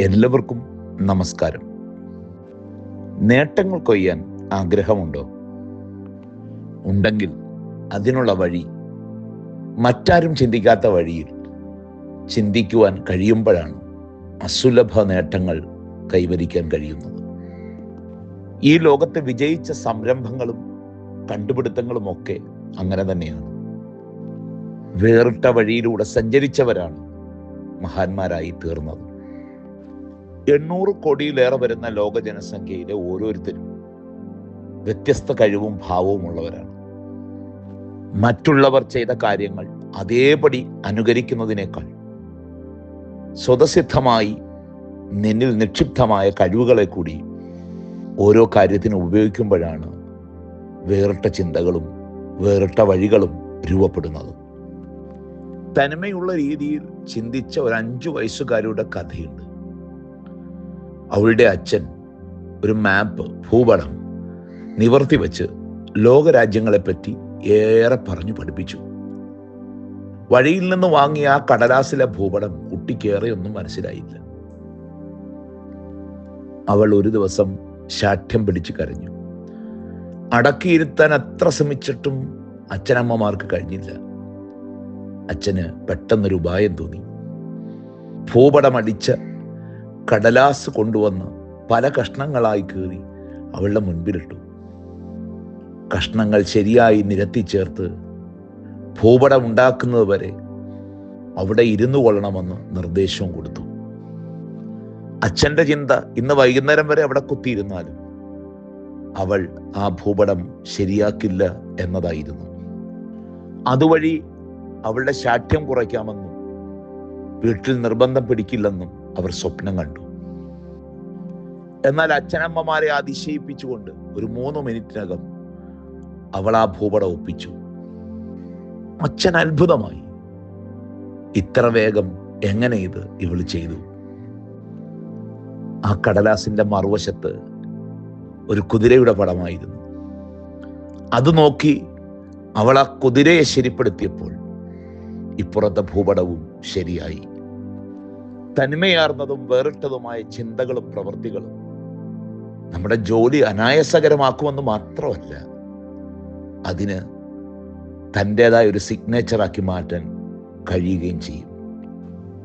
എല്ലാവർക്കും നമസ്കാരം. നേട്ടങ്ങൾ കൊയ്യാൻ ആഗ്രഹമുണ്ടോ? ഉണ്ടെങ്കിൽ അതിനുള്ള വഴി മറ്റാരും ചിന്തിക്കാത്ത വഴിയിൽ ചിന്തിക്കുവാൻ കഴിയുമ്പോഴാണ് അസുലഭ നേട്ടങ്ങൾ കൈവരിക്കാൻ കഴിയുന്നത്. ഈ ലോകത്ത് വിജയിച്ച സംരംഭങ്ങളും കണ്ടുപിടുത്തങ്ങളും ഒക്കെ അങ്ങനെ തന്നെയാണ്. വേറിട്ട വഴിയിലൂടെ സഞ്ചരിച്ചവരാണ് മഹാന്മാരായി തീർന്നത്. എണ്ണൂറ് കോടിയിലേറെ വരുന്ന ലോക ജനസംഖ്യയിലെ ഓരോരുത്തരും വ്യത്യസ്ത കഴിവും ഭാവവും ഉള്ളവരാണ്. മറ്റുള്ളവർ ചെയ്ത കാര്യങ്ങൾ അതേപടി അനുകരിക്കുന്നതിനേക്കാൾ സ്വതസിദ്ധമായി നിന്നിൽ നിക്ഷിപ്തമായ കഴിവുകളെ കൂടി ഓരോ കാര്യത്തിനും ഉപയോഗിക്കുമ്പോഴാണ് വേറിട്ട ചിന്തകളും വേറിട്ട വഴികളും രൂപപ്പെടുന്നത്. തനിമയുള്ള രീതിയിൽ ചിന്തിച്ച ഒരു അഞ്ചു വയസ്സുകാരുടെ കഥയുണ്ട്. അവളുടെ അച്ഛൻ ഒരു മാപ്പ് ഭൂപടം നിവർത്തി വെച്ച് ലോകരാജ്യങ്ങളെപ്പറ്റി ഏറെ പറഞ്ഞു പഠിപ്പിച്ചു. വഴിയിൽ നിന്ന് വാങ്ങിയ ആ കടലാസിലെ ഭൂപടം കുട്ടിക്കേറെ ഒന്നും മനസ്സിലായില്ല. അവൾ ഒരു ദിവസം ശാഠ്യം പിടിച്ചു കരഞ്ഞു. അടക്കിയിരുത്താൻ അത്ര ശ്രമിച്ചിട്ടും അച്ഛനമ്മമാർക്ക് കഴിഞ്ഞില്ല. അച്ഛന് പെട്ടെന്നൊരു ഉപായം തോന്നി. ഭൂപടമടിച്ച് കടലാസ് കൊണ്ടുവന്ന് പല കഷ്ണങ്ങളായി കീറി അവളുടെ മുൻപിലിട്ടു. കഷ്ണങ്ങൾ ശരിയായി നിരത്തി ചേർത്ത് ഭൂപടം ഉണ്ടാക്കുന്നത് വരെ അവിടെ ഇരുന്നു കൊള്ളണമെന്ന് നിർദ്ദേശവും കൊടുത്തു. അച്ഛന്റെ ചിന്ത ഇന്ന് വൈകുന്നേരം വരെ അവിടെ കുത്തിയിരുന്നാലും അവൾ ആ ഭൂപടം ശരിയാക്കില്ല എന്നതായിരുന്നു. അതുവഴി അവളുടെ ശാഠ്യം കുറയ്ക്കാമെന്നും വീട്ടിൽ നിർബന്ധം പിടിക്കില്ലെന്നും അവർ സ്വപ്നം കണ്ടു. എന്നാൽ അച്ഛനമ്മമാരെ അതിശയിപ്പിച്ചുകൊണ്ട് ഒരു മൂന്ന് മിനിറ്റിനകം അവൾ ആ ഭൂപടം ഒപ്പിച്ചു. അച്ഛൻ അത്ഭുതമായി. ഇത്ര വേഗം എങ്ങനെ ഇത് ഇവൾ ചെയ്തു? ആ കടലാസിന്റെ മറുവശത്ത് ഒരു കുതിരയുടെ പടമായിരുന്നു. അത് നോക്കി അവൾ ആ കുതിരയെ ശരിപ്പെടുത്തിയപ്പോൾ ഇപ്പുറത്തെ ഭൂപടവും ശരിയായി. തനിമയാർന്നതും വേറിട്ടതുമായ ചിന്തകളും പ്രവൃത്തികളും നമ്മുടെ ജോലി അനായാസകരമാക്കുമെന്ന് മാത്രമല്ല അതിന് തന്റെതായ ഒരു സിഗ്നേച്ചറാക്കി മാറ്റാൻ കഴിയുകയും ചെയ്യും.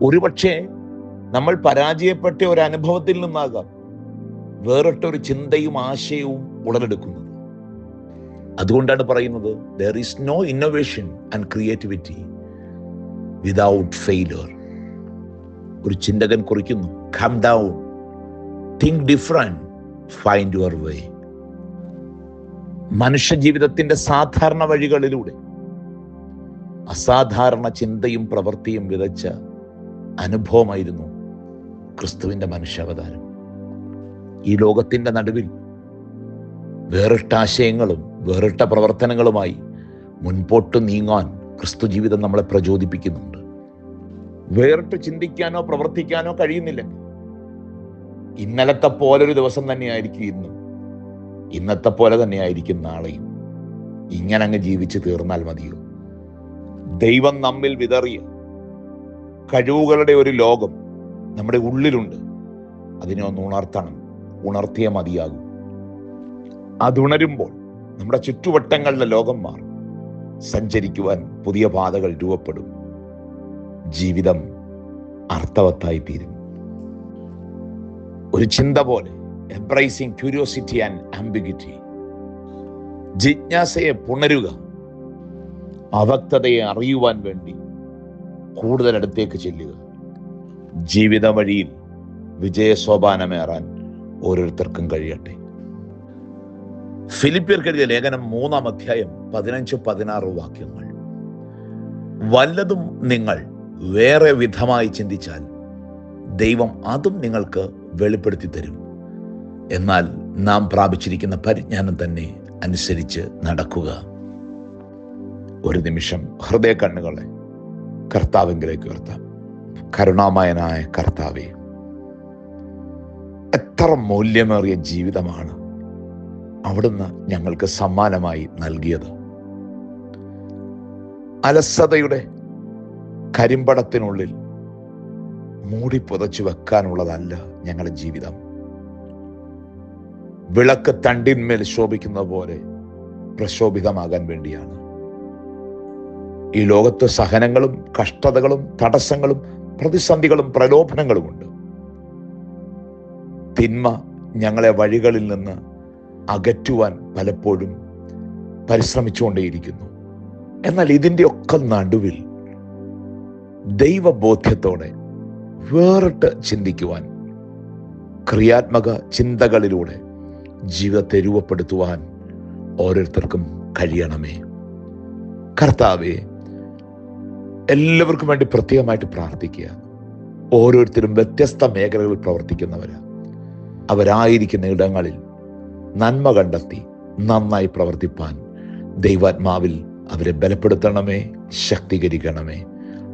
ഒരുപക്ഷെ നമ്മൾ പരാജയപ്പെട്ട ഒരു അനുഭവത്തിൽ നിന്നാകാം വേറിട്ടൊരു ചിന്തയും ആശയവും ഉടലെടുക്കുന്നത്. അതുകൊണ്ടാണ് പറയുന്നത് there is no innovation and creativity without failure ഒരു ചിന്തകൻ കുറിക്കുന്നു. Calm down think different find your way മനുഷ്യ ജീവിതത്തിന്റെ സാധാരണ വഴികളിലൂടെ അസാധാരണ ചിന്തയും പ്രവൃത്തിയും വിതച്ച അനുഭവമായിരുന്നു ക്രിസ്തുവിന്റെ മനുഷ്യാവതാരം. ഈ ലോകത്തിന്റെ നടുവിൽ വേറിട്ട ആശയങ്ങളും വേറിട്ട പ്രവർത്തനങ്ങളുമായി മുൻപോട്ട് നീങ്ങാൻ ക്രിസ്തു ജീവിതം നമ്മളെ പ്രചോദിപ്പിക്കുന്നുണ്ട്. വേറിട്ട് ചിന്തിക്കാനോ പ്രവർത്തിക്കാനോ കഴിയുന്നില്ലെങ്കിൽ ഇന്നലത്തെ പോലൊരു ദിവസം തന്നെയായിരിക്കും ഇന്നും. ഇന്നത്തെ പോലെ തന്നെയായിരിക്കും നാളെയും. ഇങ്ങനെ അങ്ങ് ജീവിച്ചു തീർന്നാൽ മതിയോ? ദൈവം നമ്മിൽ വിതറിയ കഴിവുകളുടെ ഒരു ലോകം നമ്മുടെ ഉള്ളിലുണ്ട്. അതിനെ ഒന്ന് ഉണർത്തണം. ഉണർത്തിയേ മതിയാകും. അതുണരുമ്പോൾ നമ്മുടെ ചുറ്റുവട്ടങ്ങളിലെ ലോകം മാറും. സഞ്ചരിക്കുവാൻ പുതിയ പാതകൾ രൂപപ്പെടും. ജീവിതം അർത്ഥവത്തായി തീരും ഒരു ചിന്ത പോലെ എംബ്രൈസിങ് ക്യൂരിയോസിറ്റി ആൻഡ് ആംബിഗിറ്റി ജിജ്ഞാസയെ പുണരുക അവക്തതയെ അറിയുവാൻ വേണ്ടി കൂടുതൽ അടുത്തേക്ക് ചെല്ലുക. ജീവിത വഴിയിൽ വിജയസോപാനമേറാൻ ഓരോരുത്തർക്കും കഴിയട്ടെ. ഫിലിപ്പിയർക്കെഴുതിയ ലേഖനം മൂന്നാം അധ്യായം പതിനഞ്ച് പതിനാറ് വാക്യങ്ങൾ. വല്ലതും നിങ്ങൾ വേറെ വിധമായി ചിന്തിച്ചാൽ ദൈവം അതും നിങ്ങൾക്ക് വെളിപ്പെടുത്തി തരും. എന്നാൽ നാം പ്രാപിച്ചിരിക്കുന്ന പരിജ്ഞാനം തന്നെ അനുസരിച്ച് നടക്കുക. ഒരു നിമിഷം ഹൃദയ കണ്ണുകളെ കർത്താവിങ്കിലേക്ക് ഉയർത്താം. കരുണാമയനായ കർത്താവെ എത്ര മൂല്യമേറിയ ജീവിതമാണ് അവിടുന്ന് ഞങ്ങൾക്ക് സമ്മാനമായി നൽകിയത്. അലസതയുടെ കരിമ്പടത്തിനുള്ളിൽ മൂടി പുതച്ചു വെക്കാനുള്ളതല്ല ഞങ്ങളുടെ ജീവിതം. വിളക്ക് തണ്ടിന്മേൽ ശോഭിക്കുന്ന പോലെ പ്രശോഭിതമാകാൻ വേണ്ടിയാണ്. ഈ ലോകത്ത് സഹനങ്ങളും കഷ്ടതകളും തടസ്സങ്ങളും പ്രതിസന്ധികളും പ്രലോഭനങ്ങളുമുണ്ട് തിന്മ ഞങ്ങളെ വഴികളിൽ നിന്ന് അകറ്റുവാൻ പലപ്പോഴും പരിശ്രമിച്ചുകൊണ്ടേയിരിക്കുന്നു. എന്നാൽ ഇതിന്റെ ഒക്കെ നടുവിൽ ദൈവബോധ്യത്തോടെ വേറിട്ട് ചിന്തിക്കുവാൻ ക്രിയാത്മക ചിന്തകളിലൂടെ ജീവിതത്തെ രൂപപ്പെടുത്തുവാൻ ഓരോരുത്തർക്കും കഴിയണമേ. കർത്താവെ എല്ലാവർക്കും വേണ്ടി പ്രത്യേകമായിട്ട് പ്രാർത്ഥിക്കുക. ഓരോരുത്തരും വ്യത്യസ്ത മേഖലകളിൽ പ്രവർത്തിക്കുന്നവർ. അവരായിരിക്കുന്ന ഇടങ്ങളിൽ നന്മ കണ്ടെത്തി നന്നായി പ്രവർത്തിപ്പാൻ ദൈവാത്മാവിൽ അവരെ ബലപ്പെടുത്തണമേ ശക്തീകരിക്കണമേ.